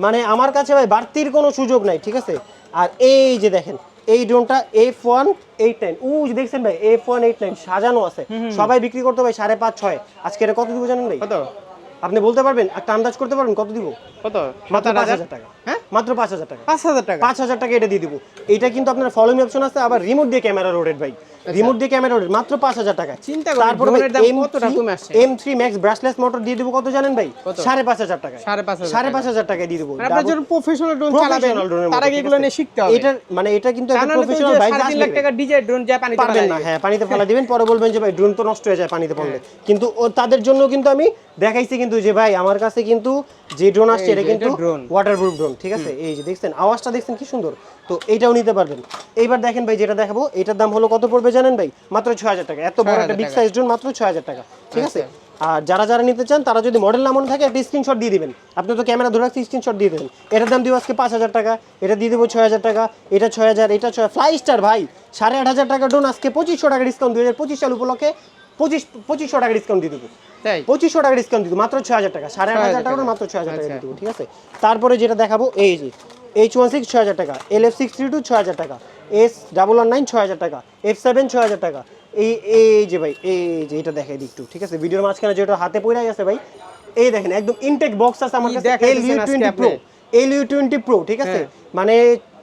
মানে আমার কাছে ভাই বাড়তির কোনো সুযোগ নাই ঠিক আছে? আর এই যে দেখেন এই ড্রোনটা এফ ওয়ান এইট নাইন উ দেখছেন ভাই এফ ওয়ান এইট নাইন সাজানো আছে। সবাই বিক্রি করতে ভাই সাড়ে পাঁচ ছয়। আজকে এটা কত দিব জানেন ভাই? কত? আপনি বলতে পারবেন? একটা আন্দাজ করতে পারবেন? কত দিব? কত? মাত্র পাঁচ হাজার? হাজার টাকা। হ্যাঁ? মাত্র পাঁচ হাজার টাকা। পাঁচ হাজার টাকা। পাঁচ হাজার টাকা এটা দিয়ে দিব। এটা কিন্তু আপনার ফলোমি অপশন আছে আবার রিমোট দিয়ে ক্যামেরা রোডেড ভাই। রিমোট দিয়ে ক্যামেরা রোডেড মাত্র পাঁচ হাজার টাকা আচ্ছা। চিন্তা করেন, তারপরে দাম কতটা কমে আসছে। M three max brushless motor দিয়ে দিব কত জানেন ভাই? সাড়ে পাঁচ হাজার টাকা সাড়ে পাঁচ সাড়ে। পাঁচ হাজার টাকা দিয়ে দিব। আর আপনারা যখন প্রফেশনাল ড্রোন চালাবেন তার আগে এগুলো নিয়ে শিখতে হবে। এটা মানে এটা কিন্তু একটা যে প্রফেশনাল বাইক সাড়ে তিন লাখ টাকা ডিজে ড্রোন যায় পানিতে পারবেন না হ্যাঁ পানিতে ফেলা দিবেন পরে বলবেন যে ভাই ড্রোন তো নষ্ট হয়ে যায় পানিতে পড়লে কিন্তু তাদের জন্য কিন্তু আমি দেখাইছি কিন্তু যে ভাই আমার কাছে কিন্তু যে ড্রোন আসছে এটা কিন্তু ওয়াটারপ্রুফ ড্রোন ঠিক আছে? এই যে দেখছেন আওয়াজটা দেখছেন কি সুন্দর? তো এইটাও নিতে পারবেন। এইবার দেখেন ভাই যেটা দেখাবো এটার দাম হলো কত পড়বে জানেন ভাই? মাত্র ছয় হাজার টাকা। এত বড় একটা বিগ সাইজ ড্রোন মাত্র ছয় হাজার টাকা ঠিক আছে? আচ্ছা। আর যারা যারা নিতে চান তারা যদি মডেল নামানো থাকে একটা স্ক্রিনশট দিয়ে দিবেন। আপনি তো ক্যামেরা ধরে রাখছি স্ক্রিনশট দিয়ে দেবেন। এটার দাম দিব আজকে পাঁচ হাজার টাকা এটা দিয়ে দেবো ছয় হাজার টাকা এটা ছয় হাজার এটা ছয় ফ্লাই স্টার ভাই সাড়ে আট হাজার টাকা ড্রোন আজকে পঁচিশশো টাকা ডিসকাউন্ট দুই হাজার পঁচিশ সাল উপলক্ষে পঁচিশ পঁচিশশো টাকা ডিসকাউন্ট দিয়ে দেবো। তাই? পঁচিশশো টাকা ডিসকাউন্ট দিব মাত্র ছয় হাজার টাকা। সাড়ে আট হাজার টাকা। মাত্র ছয় হাজার টাকা আচ্ছা। দিব ঠিক আছে? তারপরে যেটা দেখাবো এই যে এইচ ওয়ান সিক্স ছয় হাজার টাকা L F six three two ছয় হাজার টাকা এস ডাবল ওয়ান নাইন ছয় হাজার টাকা এফ সেভেন ছয় হাজার টাকা। এই এই যে ভাই এই যে এটা দেখাই দিই একটু ঠিক আছে? ভিডিওর মাঝখানে যেটা হাতে পড়ে গেছে ভাই এই দেখেন একদম ইনটেক বক্স আছে আমার কাছে L U twenty pro L U twenty pro ঠিক আছে? মানে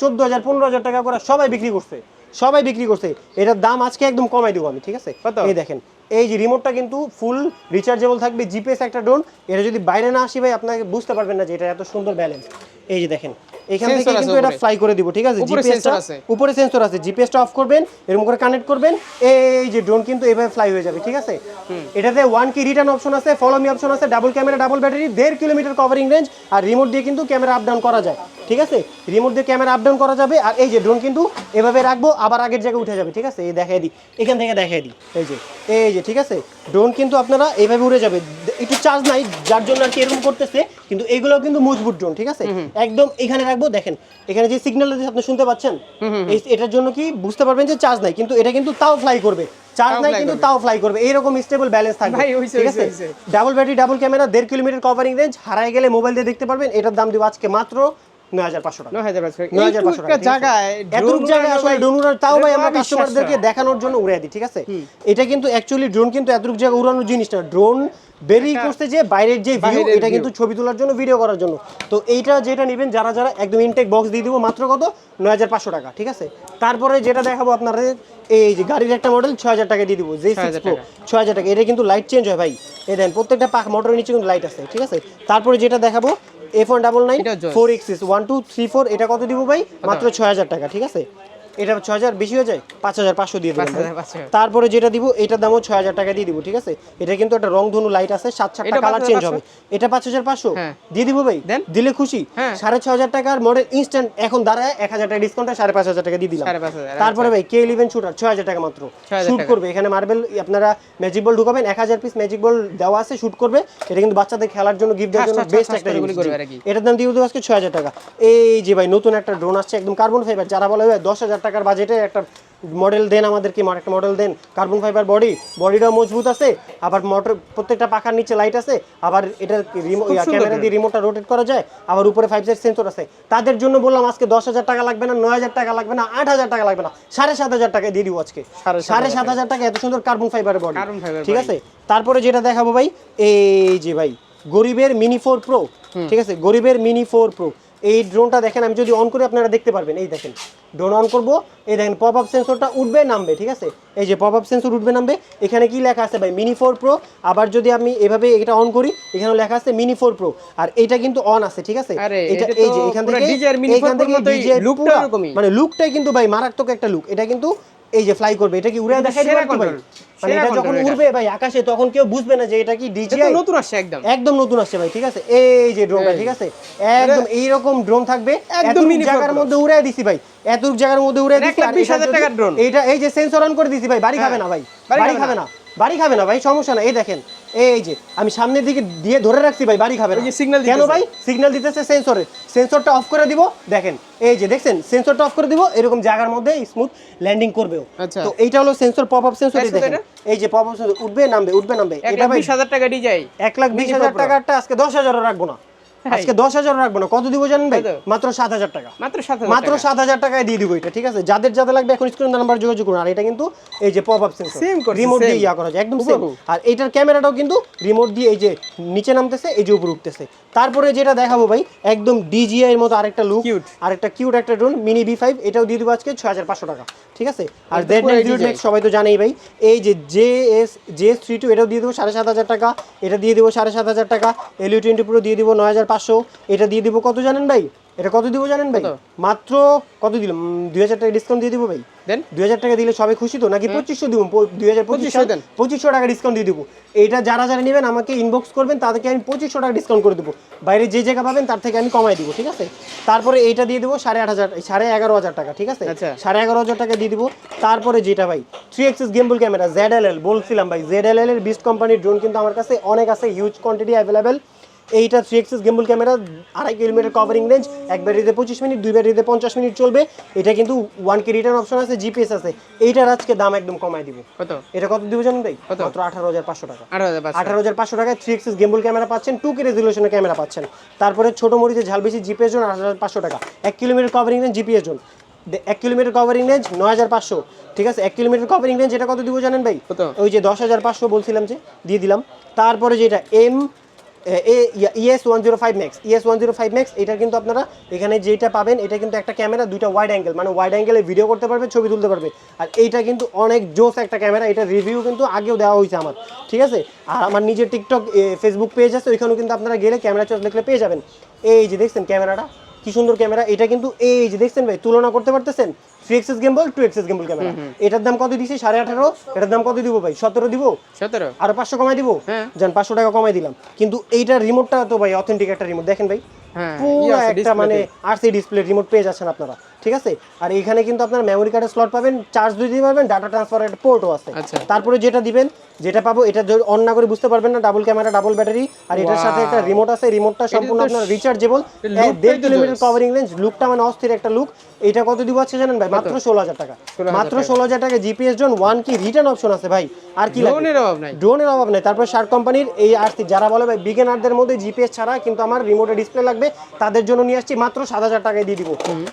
চোদ্দ হাজার পনেরো হাজার টাকা করে সবাই বিক্রি করছে সবাই বিক্রি করছে। এটার দাম আজকে একদম কমাই দেবো আমি ঠিক আছে? এই দেখেন এই যে রিমোটটা কিন্তু ফুল রিচার্জেবল থাকবে জিপিএস একটা ড্রোন এটা যদি বাইরে না আসি ভাই আপনাকে বুঝতে পারবেন না যে এটা এত সুন্দর ব্যালেন্স এই যে দেখেন এখান থেকে কিন্তু এটা ফ্লাই করে দিব ঠিক আছে? জিপিএসটা আছে। উপরে সেন্সর আছে জিপিএসটা অফ করবেন এরকম করে কানেক্ট করবেন এই যে ড্রোন কিন্তু এভাবে ফ্লাই হয়ে যাবে ঠিক আছে? এটাতে ওয়ান কি রিটার্ন অপশন আছে ফলো মি অপশন আছে ডাবল ক্যামেরা ডাবল ব্যাটারি দেড় কিলোমিটার কভারিং রেঞ্জ আর রিমোট দিয়ে কিন্তু ক্যামেরা আপ ডাউন করা যায়। ঠিক আছে? রিমোট দিয়ে ক্যামেরা আপ ডাউন করা যাবে আর এই যে ড্রোন কিন্তু এভাবে রাখব আবার আগের জায়গায় উঠে যাবে ঠিক আছে? এই দেখাই দিই এখান থেকে দেখাই দিই এই যে এই যে ঠিক আছে? ড্রোন কিন্তু আপনারা এইভাবে উড়ে যাবে একটু চার্জ নাই যার জন্য আর কি এরকম করতেছে কিন্তু এগুলো কিন্তু মজবুত ড্রোন ঠিক আছে? একদম এখানে রাখব দেখেন এখানে যে সিগন্যাল আপনি শুনতে পাচ্ছেন? এটার জন্য কি বুঝতে পারবেন যে চার্জ নাই কিন্তু এটা কিন্তু তাও ফ্লাই করবে চার্জ নাই কিন্তু তাও ফ্লাই করবে এইরকম স্টেবল ব্যালেন্স থাকবে ঠিক আছে? ডাবল ব্যাটারি ডাবল ক্যামেরা দেড় কিলোমিটার কভারিং রেঞ্জ হারাই গেলে মোবাইল দিয়ে দেখতে পারবেন এটার দাম দিব আজকে মাত্র নয় হাজার পাঁচশো টাকা। নয় হাজার পাঁচশো নয় হাজার পাঁচশো টাকা, ঠিক আছে? জায়গায় এতটুক drone জায়গায় উড়ানো আসলে ভাই, ড্রোন উড়ানো তাও ভাই এটা আমরা অবিশ্বাস্য। কাস্টমারদেরকে দেখানোর জন্য উড়াই দিই ঠিক আছে? এটা কিন্তু অ্যাকচুয়ালি ড্রোন কিন্তু এতটুক জায়গায় উড়ানোর জিনিস না। ড্রোন বেরিয়ে করছে যে বাইরের যে ভিউ এটা কিন্তু ছবি তোলার জন্য ভিডিও করার জন্য। তো এইটা যেটা নেবেন যারা যারা একদম ইনটেক বক্স দিয়ে দিব মাত্র কত? নয় হাজার পাঁচশো টাকা ঠিক আছে? তারপরে যেটা দেখাবো আপনাদের এই যে গাড়ির একটা মডেল ছয় হাজার টাকা দিয়ে দিব যে সিক্স প্রো ছয় হাজার টাকা। এটা কিন্তু লাইট চেঞ্জ হয় ভাই। এই দেন প্রত্যেকটা পাক মোটরের নিচে কিন্তু লাইট আছে ঠিক আছে? তারপরে যেটা দেখাবো F one double nine four axis one two three four এটা কত দিব ভাই? মাত্র ছয় হাজার টাকা ঠিক আছে? এটা ছয় হাজার বেশি হয়ে যায়? পাঁচ হাজার পাঁচশো দিয়ে দেবেন তারপরে যেটা দিব এটার দামও ছয় হাজার টাকা দিয়ে দিব ঠিক আছে? এটা কিন্তু একটা রং ধনু লাইট আছে সাত সাতটা কালার চেঞ্জ হবে। এটা পাঁচ হাজার পাঁচশো? হ্যাঁ। দিয়ে দিব ভাই? দিলে খুশি? হ্যাঁ। সাড়ে ছ হাজার টাকার মডেল ইনস্ট্যান্ট এখন দাঁড়ায় এক হাজার টাকা ডিসকাউন্টে সাড়ে পাঁচ হাজার টাকা দিয়ে দিলাম। তারপরে ভাই কে ইলেভেন শুটার ছয় হাজার টাকা মাত্র। শুট করবে। এখানে মার্বেল আপনারা ম্যাজিক বল ঢুকাবেন এক হাজার পিস ম্যাজিক বল দেওয়া আছে শুট করবে। এটা কিন্তু বাচ্চাদের খেলার জন্য গিফট দেওয়ার জন্য বেস্ট একটা। এটার দাম দিয়ে দেবো আজকে ছয় হাজার টাকা। এই যে ভাই নতুন একটা ড্রোন আসছে একদম কার্বন ফাইবার যারা বলে ভাই দশ হাজার টাকার বাজেটে একটা মডেল দেন আমাদেরকে আমার একটা মডেল দেন। কার্বন ফাইবার বডি বডিটাও মজবুত আছে আবার মোটর প্রত্যেকটা পাখার নিচে লাইট আছে আবার এটার ক্যামেরা দিয়ে রিমোটটা রোটেট করা যায় আবার উপরে ফাইভ সাইড সেন্সর আছে। তাদের জন্য বললাম আজকে দশ হাজার টাকা লাগবে না নয় হাজার টাকা লাগবে না আট হাজার টাকা লাগবে না সাড়ে সাত হাজার টাকা দিয়ে দিব আজকে। সাড়ে সাত হাজার টাকা। এত সুন্দর কার্বন ফাইবার বডি ঠিক আছে? তারপরে যেটা দেখাবো ভাই এই যে ভাই গরিবের মিনি ফোর প্রো ঠিক আছে? গরিবের মিনি ফোর প্রো এই ড্রোনটা দেখেন আমি যদি অন করি আপনারা দেখতে পারবেন। এই দেখেন ড্রোন অন করব। এই দেখেন পপ আপ সেন্সরটা উঠবে নামবে ঠিক আছে? এই যে পপ আপ সেন্সর উঠবে নামবে। এখানে কি লেখা আছে ভাই? মিনি ফোর প্রো আবার যদি আমি এভাবে এটা অন করি এখানে লেখা আছে মিনি ফোর প্রো আর এটা কিন্তু অন আছে ঠিক আছে? এটা এই যে এখান থেকে এখান থেকে। মানে লুকটাই কিন্তু ভাই মারাত্মক একটা লুক এটা কিন্তু এই যে ফ্লাই করবে এটা কি উড়ে দেখাই দিতে ভাই? মানে এটা যখন উড়বে ভাই আকাশে তখন কেউ বুঝবে না যে এটা কি ডিজিআই নতুন আসছে একদম। একদম নতুন আসছে ভাই ঠিক আছে? এই যে ড্রোনটা। ঠিক আছে? একদম এই রকম ড্রোন থাকবে একদম এতটুক জায়গার মধ্যে উড়াই দিছি ভাই এত জায়গার মধ্যে উড়ে মানে দিছি 20000 টাকার ড্রোন এটা এই যে সেন্সর অন করে দিছি ভাই বাড়ি হ্যাঁ। খাবে না ভাই বাড়ি খাবে না। বাড়ি খাবে না ভাই সমস্যা না এই দেখেন। এই যে আমি সামনের দিকে দিয়ে ধরে রাখছি ভাই বাড়ি খাবে না। ওই কেন ভাই? সিগন্যাল দিতেছে সেন্সরে সেন্সরটা অফ করে দিব দেখেন। এই যে দেখছেন? সেন্সরটা অফ করে দিব এরকম জায়গার মধ্যে স্মুথ ল্যান্ডিং করবে আচ্ছা। তো এইটা হলো সেন্সর পপ আপ সেন্সর দেখেন। এই যে পপ আপ সেন্সর উঠবে নামবে উঠবে নামবে। এটা ভাই বিশ হাজার টাকা ডিজাই। এক লাখ বিশ Mini হাজার Pro Pro। আজকে দশ হাজারও রাখব না? আজকে দশ হাজারও রাখব না। কত দিব জানেন ভাই? মাত্র সাত হাজার টাকা। মাত্র সাত হাজার মাত্র সাত হাজার টাকায় দিয়ে দিব এটা ঠিক আছে? যাদের যাদের লাগবে এখন স্ক্রিন নাম্বার যোগাযোগ করুন। আর এটা কিন্তু এই যে পপ আপ সেন্সর রিমোট দিয়ে ইয়া করা যায় একদম সেম আর এটার ক্যামেরাটাও কিন্তু রিমোট দিয়ে এই যে নিচে নামতেছে এই যে উপরে উঠতেছে। তারপরে যেটা দেখাবো ভাই একদম ডিজিআই এর মতো আরেকটা লুক। আরেকটা কিউট একটা ড্রোন মিনি বি ফাইভ এটাও দিয়ে দিব আজকে ছয় হাজার পাঁচশো টাকা ঠিক আছে? আর জেড নাইন সবাই তো জানেই ভাই এই যে J S J S three two এটাও দিয়ে দেবো সাড়ে সাত হাজার টাকা এটা দিয়ে দেবো সাড়ে সাত হাজার টাকা এলইউ টোয়েন্টি প্রো দিয়ে দিব নয় হাজার পাঁচশো এটা দিয়ে দিব কত জানেন ভাই? এটা কত দিব জানেন ভাই? মাত্র কত দিলাম? দুই হাজার টাকা ডিসকাউন্ট দিয়ে দিব ভাই। দেন। দুই হাজার টাকা দিলে সবাই খুশি তো? নাকি পঁচিশশো দিব? দুই হাজার পঁচিশ 2500 দেন। পঁচিশশো টাকা ডিসকাউন্ট দিয়ে দিব। এটা যারা যারা নেবেন আমাকে ইনবক্স করবেন তাদেরকে আমি পঁচিশশো টাকা ডিসকাউন্ট করে দেবো। বাইরে যে জায়গা পাবেন তার থেকে আমি কমাই দিব ঠিক আছে? তারপরে এইটা দিয়ে দেবো সাড়ে আট হাজার সাড়ে এগারো হাজার টাকা ঠিক আছে? আচ্ছা। সাড়ে এগারো হাজার টাকা দিয়ে দিব। তারপরে যেটা ভাই three axis gimbal camera Z L L বলছিলাম ভাই জেড এল এল এর বিস্ট কোম্পানির ড্রোন কিন্তু আমার কাছে অনেক আছে হিউজ কোয়ান্টিটি অ্যাভেলেবেল এইটা থ্রি এক্সেস গেম্বল ক্যামেরা আড়াই কিলোমিটার কভারিং রেঞ্জ এক ব্যাটারিতে পঁচিশ মিনিট দুই ব্যাটারিতে পঞ্চাশ মিনিট চলবে। এটা কিন্তু ওয়ান কে রিটার্ন অপশন আছে জিপিএস আছে। এইটার আজকে দাম একদম কমাই দিব। কত? এটা কত দিব জানেন ভাই? কত? মাত্র আঠারো হাজার পাঁচশো টাকা। আঠারো হাজার পাঁচশো। টাকায় থ্রি এক্সেস গেম্বল ক্যামেরা পাচ্ছেন টু কে রেজুলেশনের ক্যামেরা পাচ্ছেন। তারপরে ছোট মরিচে ঝাল বেশি জিপিএস জোন আট হাজার পাঁচশো টাকা। এক kilometre covering range GPS zone. এক কিলোমিটার কভারিং রেঞ্জ নয় হাজার পাঁচশো। ঠিক আছে? এক কিলোমিটার কভারিং রেঞ্জ এটা কত দিব জানেন ভাই? ওই যে দশ হাজার পাঁচশো বলছিলাম যে দিয়ে দিলাম। তারপরে যেটা M ES one zero five max ES one zero five max এটা কিন্তু আপনারা এখানে যেটা পাবেন, এটা কিন্তু একটা ক্যামেরা, দুইটা ওয়াইড অ্যাঙ্গেল মানে ওয়াইড অ্যাঙ্গেলে ভিডিও করতে পারবে ছবি তুলতে পারবে আর এইটা কিন্তু অনেক জোস একটা ক্যামেরা, এটা রিভিউ কিন্তু আগেও দেওয়া হয়েছে আমার, ঠিক আছে? আর আমার নিজের টিকটক ফেসবুক পেজ আছে, ওইখানেও কিন্তু আপনারা গেলে ক্যামেরা চয়েস লিখলে পেয়ে যাবেন। এই যে দেখছেন ক্যামেরাটা? কি সুন্দর ক্যামেরা এটা কিন্তু এই যে দেখছেন ভাই তুলনা করতে পারতেছেন? Three axis gimbal two axis gimbal camera. এটার দাম কত দিছি? সাড়ে আঠারো। এটার দাম কত দিব ভাই? সতেরো দিব? সতেরো। আরও পাঁচশো কমাই দিব? জান যান পাঁচশো টাকা কমাই দিলাম। কিন্তু এইটার রিমোটটা তো ভাই অথেন্টিক একটা রিমোট দেখেন ভাই হ্যাঁ, পুরো একটা মানে। আরসি ডিসপ্লে রিমোট পেয়ে যাচ্ছেন আপনারা। ঠিক আছে? আর এখানে কিন্তু আপনার মেমোরি কার্ডের স্লট পাবেন চার্জ দিয়ে দিতে পারবেন ডাটা ট্রান্সফার একটা পোর্টও আছে। আচ্ছা। তারপরে যেটা দিবেন যেটা পাবো এটা অন না করে বুঝতে পারবেন না ডাবল ক্যামেরা ডাবল ব্যাটারি আর এটার সাথে একটা রিমোট আছে রিমোটটা সম্পূর্ণ আপনার রিচার্জেবল দেড় কিলোমিটার। কভারিং রেঞ্জ লুকটা মানে অস্থির একটা লুক এটা কত দিব আছে জানেন ভাই? মাত্র ষোলো হাজার টাকা। মাত্র ষোলো হাজার টাকা GPS zone one key return option আছে ভাই। আর কি ড্রোনের অভাব নাই। ড্রোনের অভাব নেই। তারপর শার্ক কোম্পানির এই আরসি যারা বলে ভাই বিগেনারদের মধ্যে জিপিএস ছাড়া কিন্তু আমার রিমোটে ডিসপ্লে লাগবে তাদের জন্য নিয়ে আসছি মাত্র সাত হাজার টাকায় দিয়ে দিব।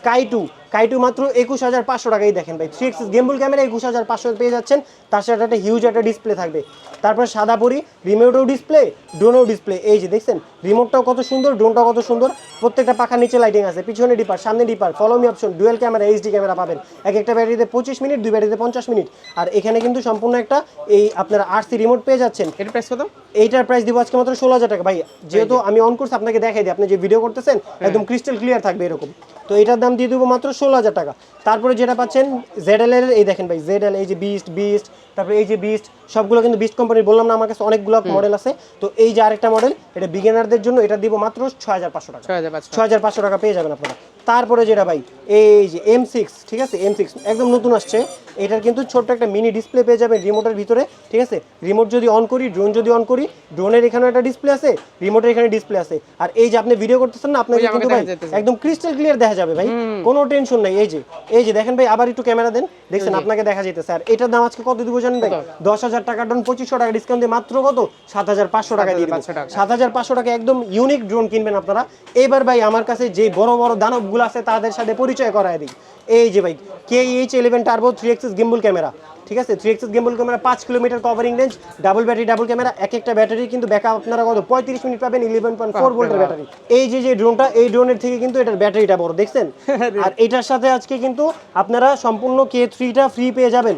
কাইটু কাইটু মাত্র একুশ হাজার পাঁচশো টাকাই দেখেন ভাই। থ্রি এক্সিস গেম্বল ক্যামেরা একুশ হাজার পাঁচশো পেয়ে যাচ্ছেন। তার সাথে একটা হিউজ একটা ডিসপ্লে থাকবে। তারপর সাদা পরি রিমোটও ডিসপ্লে ড্রোনেও ডিসপ্লে এই যে দেখছেন রিমোটটাও কত সুন্দর ড্রোনটাও কত সুন্দর। প্রত্যেকটা পাখার নিচে লাইটিং আছে পিছনে ডিপার সামনে dipper follow me option dual camera HD camera পাবেন। এক একটা ব্যাটারিতে পঁচিশ মিনিট দুই ব্যাটারিতে পঞ্চাশ মিনিট। আর এখানে কিন্তু সম্পূর্ণ একটা এই আপনার আরসি রিমোট পেয়ে যাচ্ছেন। এর প্রাইস কত? এইটার প্রাইস দিব আজকে মাত্র ষোলো হাজার টাকা। ভাই যেহেতু আমি অন করছি আপনাকে দেখাই দিই আপনি যে ভিডিও করতেছেন একদম ক্রিস্টাল ক্লিয়ার থাকবে এরকম। তো এটার দাম দিয়ে দেবো মাত্র ষোলো হাজার টাকা। তারপরে যেটা পাচ্ছেন জেড এল এর এই দেখেন ভাই জেড এল এই যে বিস্ট বিস্ট তারপরে এই যে বিস্ট সবগুলো কিন্তু বিস্ট কোম্পানির বললাম না আমার কাছে অনেকগুলো মডেল আছে। তো এই যে আরেকটা মডেল এটা বিগিনারদের জন্য এটা দিব মাত্র ছয় হাজার পাঁচশো টাকা। ছয় হাজার পাঁচশো। পাঁচশো টাকা পেয়ে যাবেন আপনারা। তারপরে যেটা ভাই এই যে এম সিক্স ঠিক আছে? এম সিক্স একদম নতুন আসছে। এটার কিন্তু ছোট্ট একটা মিনি ডিসপ্লে পেয়ে যাবেন রিমোটের ভিতরে ঠিক আছে? রিমোট যদি অন করি ড্রোন যদি অন করি ড্রোনের এখানে একটা ডিসপ্লে আছে রিমোটের এখানে ডিসপ্লে আছে। আর এই যে আপনি ভিডিও করতেছেন না আপনাকে কিন্তু ভাই একদম ক্রিস্টাল ক্লিয়ার দেখা যাবে ভাই। কোনো টেনশন নাই। এই যে এই যে দেখেন ভাই আবার একটু ক্যামেরা দেন। দেখছেন আপনাকে দেখা যেতেছে। আর এটার দাম আজকে কত দিব জানেন ভাই? দশ হাজার টাকা ড্রোন পঁচিশশো টাকা ডিসকাউন্ট দিয়ে মাত্র কত? সাত হাজার পাঁচশো টাকা দিয়ে দিব। 7,500 টাকা। সাত হাজার পাঁচশো টাকা একদম ইউনিক ড্রোন কিনবেন আপনারা। এবার ভাই আমার কাছে যে বড় বড় দানবগুলো আছে তাদের সাথে পরিচয় করায় দিই। এই যে ভাই K H eleven turbo three axis gimbal camera ঠিক আছে? থ্রি এক্সেস গিম্বল ক্যামেরা পাঁচ kilometre covering range double battery double camera এক একটা ব্যাটারি কিন্তু ব্যাকআপ আপনারা কত? পঁয়ত্রিশ মিনিট পাবেন ইলেভেন পয়েন্ট ফোর ভোল্টের ব্যাটারি এই যে যে ড্রোনটা এই ড্রোনের থেকে কিন্তু এটার ব্যাটারিটা বড় দেখছেন? আর এটার সাথে আজকে কিন্তু আপনারা সম্পূর্ণ কে থ্রিটা ফ্রি পেয়ে যাবেন।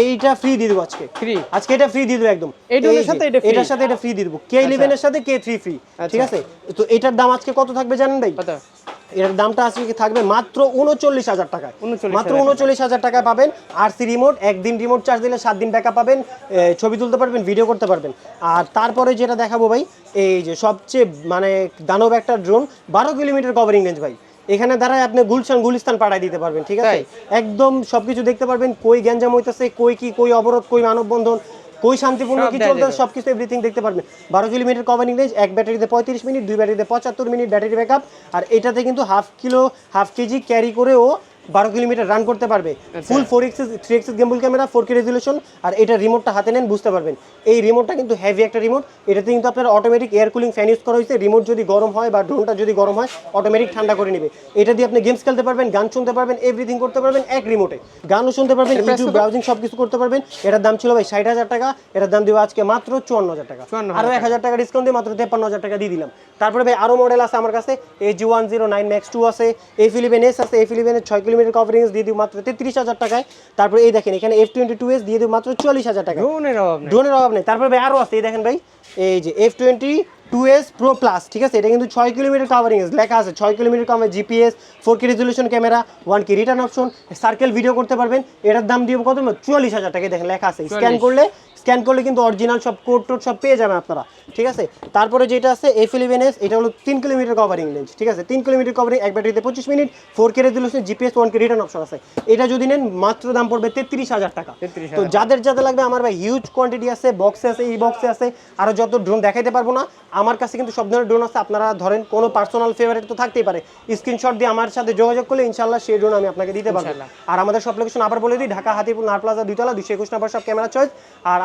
এইটা ফ্রি দিয়ে দেবো আজকে। ফ্রি আজকে এটা ফ্রি দিয়ে দেবো একদম। সাথে এটা এটার সাথে এটা ফ্রি দিয়ে দেবো। কে ইলেভেনের সাথে কে থ্রি ফ্রি ঠিক আছে? তো এটার দাম আজকে কত থাকবে জানেন ভাই? এটার দামটা আজকে থাকবে? মাত্র উনচল্লিশ হাজার টাকায়। 39,000 মাত্র উনচল্লিশ হাজার টাকায় পাবেন আর সি রিমোট একদিন রিমোট চার্জ দিলে সাত দিন ব্যাকআপ পাবেন ছবি তুলতে পারবেন ভিডিও করতে পারবেন। আর তারপরে যেটা দেখাবো ভাই এই যে সবচেয়ে মানে দানব একটা ড্রোন বারো কিলোমিটার কভারিং রেঞ্জ ভাই। এখানে দাঁড়ায় আপনি গুলশান গুলিস্তান পাড়ায় দিতে পারবেন ঠিক আছে? একদম সবকিছু দেখতে পারবেন কই গ্যাঞ্জাম হইতেছে কই কি কই অবরোধ কই মানববন্ধন কই শান্তিপূর্ণ কি চলতেছে যাবে। সব কিছু এভরিথিং দেখতে পারবেন বারো কিলোমিটার কভারিং রেঞ্জ এক ব্যাটারিতে পঁয়ত্রিশ মিনিট দুই ব্যাটারিতে পঁচাত্তর মিনিট ব্যাটারি ব্যাকআপ আর এটাতে কিন্তু half kilo half KG carry করেও বারো কিলোমিটার রান করতে পারবে। Full four axis three axis gimbal camera four K resolution আর এটা রিমোটটা হাতে নেন বুঝতে পারবেন। এই রিমোটটা কিন্তু হেভি একটা রিমোট এটাতে কিন্তু আপনার automatic air cooling fan use করা হয়েছে। রিমোট যদি গরম হয় বা ড্রোনটা যদি গরম হয় অটোমেটিক ঠান্ডা করে নেবে। এটা দিয়ে আপনি গেমস খেলতে পারবেন গান শুনতে পারবেন এভরিথিং করতে পারবেন এক রিমোটে গানও শুনতে পারবেন ইউটিউব ব্রাউজিং সব কিছু করতে পারবেন। এটার দাম ছিল ভাই ষাট হাজার টাকা। এটার দাম দিব আজকে মাত্র চুয়ান্ন হাজার টাকা। 54,000 আরও এক হাজার টাকা ডিসকাউন্ট দিয়ে মাত্র তেপ্পান্ন হাজার টাকা দিয়ে দিলাম। তারপরে ভাই আরও মডেল আছে আমার কাছে। এই G one zero nine max two আছে এই ফিলিপেন এস আছে এই ফিলিপেনের ছয় কিলোমিটার কভারেজ দিয়ে দিব মাত্র তেত্রিশ হাজার টাকায়। তারপরে এই দেখেন এখানে এফ টোয়েন্টি টু এস দিয়ে দিব মাত্র চুয়াল্লিশ হাজার টাকা ড্রোনের অভাব নাই। ড্রোনের অভাব নেই। তারপরে ভাই আরও আছে এই দেখেন ভাই এই যে F twenty two S pro plus ঠিক আছে? এটা কিন্তু ছয় কিলোমিটার কাভারিং লেখা আছে ছয় কিলোমিটার কমে GPS four K resolution camera one key return option circle video করতে পারবেন। এটার দাম দিয়ে কত? চুয়াল্লিশ হাজার টাকা দেখেন লেখা আছে। স্ক্যান করলে স্ক্যান করলে কিন্তু অরিজিনাল সব কোড টোড সব পেয়ে যাবেন আপনারা ঠিক আছে? তারপরে যেটা আছে এফ ইলেভেন এস এটা হলো তিন কিলোমিটার কভারিং রেঞ্জ ঠিক আছে? তিন কিলোমিটার কভারিং এক ব্যাটারিতে পঁচিশ minute four K resolution GPS one key return option আছে। এটা যদি নেন মাত্র দাম পড়বে তেত্রিশ হাজার টাকা। তো যাদের যাদের লাগবে আমার ভাই হিউজ কোয়ান্টিটি আছে বক্সে আছে এই বক্সে আছে আরও যত ড্রোন দেখাইতে পারব না আমার কাছে কিন্তু সব ধরনের ড্রোন আছে। আপনারা ধরেন কোনো পার্সোনাল ফেভারিট তো থাকতেই পারে। স্ক্রিনশট দিয়ে আমার সাথে যোগাযোগ করলে ইনশাল্লাহ সেই ড্রোন আমি আপনাকে দিতে পারব। আর আমাদের সব লোকেশন আবার বলে দিই ঢাকা হাতিপুর নার প্লাজা দুইতলা দুশো একুশ নাম্বার সব ক্যামেরা চয়েস আর